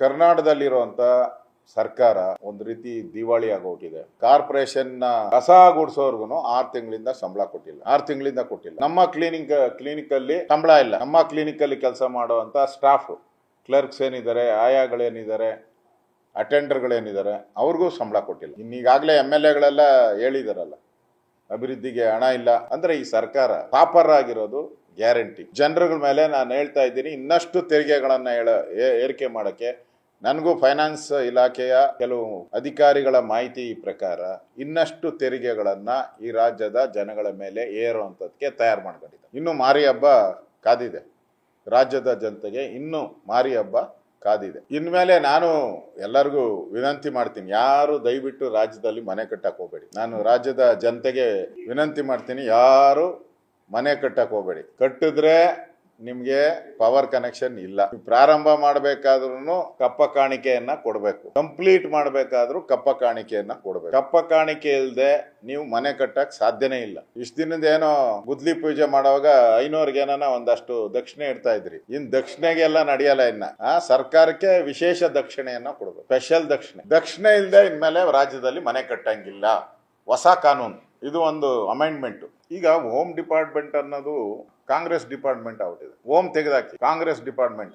ಕರ್ನಾಟಕದಲ್ಲಿರುವಂತ ಸರ್ಕಾರ ಒಂದು ರೀತಿ ದಿವಾಳಿ ಆಗೋಗಿದೆ ಕಾರ್ಪೊರೇಷನ್ನ ಕಸ ಗುಡಿಸೋರ್ಗು ಆರ್ ತಿಂಗಳಿಂದ ಸಂಬಳ ಕೊಟ್ಟಿಲ್ಲ. ಆರ್ ತಿಂಗಳಿಂದ ಕೊಟ್ಟಿಲ್ಲ. ನಮ್ಮ ಕ್ಲಿನಿಕ್ ಕ್ಲಿನಿಕ್ ಅಲ್ಲಿ ಸಂಬಳ ಇಲ್ಲ. ನಮ್ಮ ಕ್ಲಿನಿಕ್ ಅಲ್ಲಿ ಕೆಲಸ ಮಾಡುವಂತ ಸ್ಟಾಫ್ ಕ್ಲರ್ಕ್ಸ್ ಏನಿದ್ದಾರೆ, ಆಯಾಗಳೇನಿದ್ದಾರೆ ಅಟೆಂಡರ್ಗಳೇನಿದ್ದಾರೆ ಅವ್ರಿಗೂ ಸಂಬಳ ಕೊಟ್ಟಿಲ್ಲ. ಇನ್ನೀಗಾಗಲೇ ಎಂ ಎಲ್ ಎಗಳೆಲ್ಲ ಹೇಳಿದಾರಲ್ಲ, ಅಭಿವೃದ್ಧಿಗೆ ಹಣ ಇಲ್ಲ. ಅಂದ್ರೆ ಈ ಸರ್ಕಾರ ಪಾಪರ್ ಆಗಿರೋದು ಗ್ಯಾರಂಟಿ. ಜನರುಗಳ ಮೇಲೆ ನಾನು ಹೇಳ್ತಾ ಇದ್ದೀನಿ, ಇನ್ನಷ್ಟು ತೆರಿಗೆಗಳನ್ನ ಹೇಳ ಏರಿಕೆ ಮಾಡಕ್ಕೆ ನನಗೂ ಫೈನಾನ್ಸ್ ಇಲಾಖೆಯ ಕೆಲವು ಅಧಿಕಾರಿಗಳ ಮಾಹಿತಿ ಪ್ರಕಾರ ಇನ್ನಷ್ಟು ತೆರಿಗೆಗಳನ್ನ ಈ ರಾಜ್ಯದ ಜನಗಳ ಮೇಲೆ ಏರುವಂಥದ್ದಕ್ಕೆ ತಯಾರು ಮಾಡ್ಕೊಂಡಿದ್ದಾರೆ. ಇನ್ನು ಮಾರಿ ಹಬ್ಬ ಕಾದಿದೆ. ರಾಜ್ಯದ ಜನತೆಗೆ ಇನ್ನು ಮಾರಿ ಹಬ್ಬ ಕಾದಿದೆ. ಇನ್ಮೇಲೆ ನಾನು ಎಲ್ಲರಿಗೂ ವಿನಂತಿ ಮಾಡ್ತೀನಿ, ಯಾರು ದಯವಿಟ್ಟು ರಾಜ್ಯದಲ್ಲಿ ಮನೆ ಕಟ್ಟಕ್ ಹೋಗ್ಬೇಡಿ. ನಾನು ರಾಜ್ಯದ ಜನತೆಗೆ ವಿನಂತಿ ಮಾಡ್ತೀನಿ, ಯಾರು ಮನೆ ಕಟ್ಟಕ್ ಹೋಗ್ಬೇಡಿ. ಕಟ್ಟಿದ್ರೆ ನಿಮ್ಗೆ ಪವರ್ ಕನೆಕ್ಷನ್ ಇಲ್ಲ. ಪ್ರಾರಂಭ ಮಾಡಬೇಕಾದ್ರೂ ಕಪ್ಪ ಕಾಣಿಕೆಯನ್ನ ಕೊಡಬೇಕು. ಕಂಪ್ಲೀಟ್ ಮಾಡಬೇಕಾದ್ರೂ ಕಪ್ಪ ಕಾಣಿಕೆಯನ್ನ ಕೊಡಬೇಕು. ಕಪ್ಪ ಕಾಣಿಕೆ ಇಲ್ಲದೆ ನೀವು ಮನೆ ಕಟ್ಟಕ್ ಸಾಧ್ಯನೇ ಇಲ್ಲ. ಇಷ್ಟ ದಿನದ ಏನೋ ಗುದ್ಲಿ ಪೂಜೆ ಮಾಡುವಾಗ ಐನೂರ್ಗೆ ಏನನ ಒಂದಷ್ಟು ದಕ್ಷಿಣೆ ಇಡ್ತಾ ಇದ್ರಿ. ಇನ್ ದಕ್ಷಿಣೆಗೆಲ್ಲ ನಡೆಯಲ್ಲ ಇನ್ನ. ಆ ಸರ್ಕಾರಕ್ಕೆ ವಿಶೇಷ ದಕ್ಷಿಣೆಯನ್ನ ಕೊಡಬೇಕು. ಸ್ಪೆಷಲ್ ದಕ್ಷಿಣೆ. ದಕ್ಷಿಣೆ ಇಲ್ಲದೆ ಇನ್ಮೇಲೆ ರಾಜ್ಯದಲ್ಲಿ ಮನೆ ಕಟ್ಟಂಗಿಲ್ಲ. ಹೊಸ ಕಾನೂನು. ಇದು ಒಂದು ಅಮೆಂಡ್ಮೆಂಟ್ ಈಗ ಹೋಮ್ ಡಿಪಾರ್ಟ್ಮೆಂಟ್ ಅನ್ನೋದು ಕಾಂಗ್ರೆಸ್ ಡಿಪಾರ್ಟ್ಮೆಂಟ್ ಆಗ್ಬಿಟ್ಟಿದೆ. ಹೋಮ್ ತೆಗೆದಾಕಿ ಕಾಂಗ್ರೆಸ್ ಡಿಪಾರ್ಟ್ಮೆಂಟ್